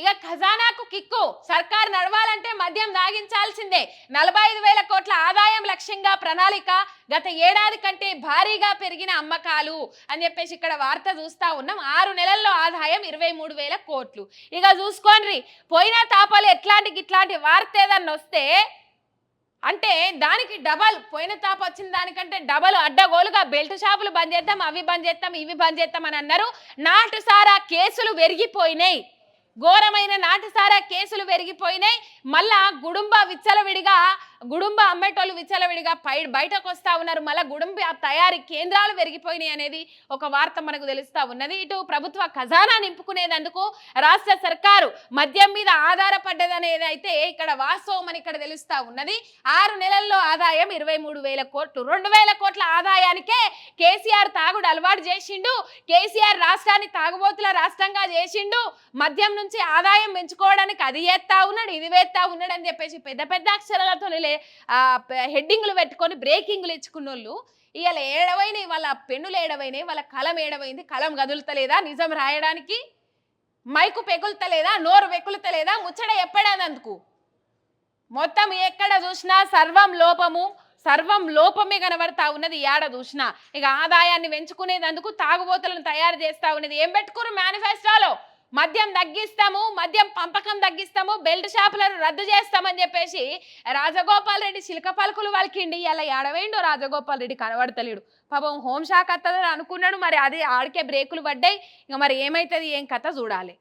ఇక ఖజానాకు కిక్కు. సర్కార్ నడవాలంటే మద్యం దాగించాల్సిందే నలభై ఐదు వేల కోట్ల ఆదాయం లక్ష్యంగా ప్రణాళిక. గత ఏడాది కంటే భారీగా పెరిగిన అమ్మకాలు అని చెప్పేసి ఇక్కడ వార్త చూస్తా ఉన్నాం. ఆరు నెలల్లో ఆదాయం ఇరవై మూడు వేల కోట్లు. ఇక చూసుకోండి పోయిన తాపాలు ఎట్లాంటి ఇట్లాంటి వార్త ఏదన్నా వస్తే అంటే దానికి డబల్ పోయిన తాప వచ్చిన దానికంటే డబల్ అడ్డగోలుగా బెల్ట్ షాపులు బంద్ చేద్దాం అవి బంద్ చేస్తాం ఇవి బంద్ చేస్తాం అని అన్నారు. నాటుసారా కేసులు పెరిగిపోయినాయి ఘోరమైన నాటిసారా కేసులు పెరిగిపోయినాయి. మళ్ళా గుడుంబ విచ్చలవిడిగా గుడుంబ అమ్మేటోళ్ళు విచ్చలవిడిగా పై బయటకు వస్తా ఉన్నారు. మళ్ళీ గుడుంబ తయారీ కేంద్రాలు పెరిగిపోయినాయి అనేది ఒక వార్త మనకు తెలుస్తూ ఉన్నది. ఇటు ప్రభుత్వ ఖజానా నింపుకునేందుకు రాష్ట్ర సర్కారు మద్యం మీద ఆధారపడ్డదనేది అయితే ఇక్కడ వాస్తవం అని ఇక్కడ తెలుస్తూ ఉన్నది. ఆరు నెలల్లో ఆదాయం ఇరవై మూడు వేల కోట్లు. రెండు వేల కోట్ల ఆదాయానికే కేసీఆర్ తాగుడు అలవాటు చేసిండు. కేసీఆర్ రాష్ట్రాన్ని తాగుబోతుల రాష్ట్రంగా చేసిండు. మద్యం నుంచి ఆదాయం పెంచుకోవడానికి అది వేస్తా ఉన్నాడు ఇది వేస్తా ఉన్నాడు అని చెప్పేసి పెద్ద పెద్ద అక్షరాలతో హెడ్డింగ్లు పెట్టుకొని బ్రేకింగ్లు ఇచ్చుకున్న వాళ్ళు ఇవాళ ఏడవైనాయి వాళ్ళ పెన్నులు ఏడవైనాయి వాళ్ళ కలం ఏడవైంది కలం కదులుతలేదా నిజం రాయడానికి? మైకు పెగులుతలేదా నోరు వెకులుతలేదా ముచ్చట ఎప్పడానందుకు మొత్తం ఎక్కడ చూసినా సర్వం లోపము సర్వం లోపమే కనబడతా ఉన్నది ఏడ చూసినా. ఇక ఆదాయాన్ని పెంచుకునేందుకు తాగుబోతులను తయారు చేస్తా ఉన్నది. ఏం పెట్టుకోరు మేనిఫెస్టోలో మద్యం తగ్గిస్తాము మద్యం పంపకం తగ్గిస్తాము బెల్ట్ షాపులను రద్దు చేస్తామని చెప్పేసి రాజగోపాల్ రెడ్డి చిలక పలుకులు వాళ్ళకిండి ఇలా ఏడవేండో రాజగోపాల్ రెడ్డి కనబడతలేడు. పాపం హోంశాఖ అత్తదని అనుకున్నాడు. మరి అది ఆడికే బ్రేకులు పడ్డాయి. ఇక మరి ఏమవుతుంది ఏం కథ? చూడాలి.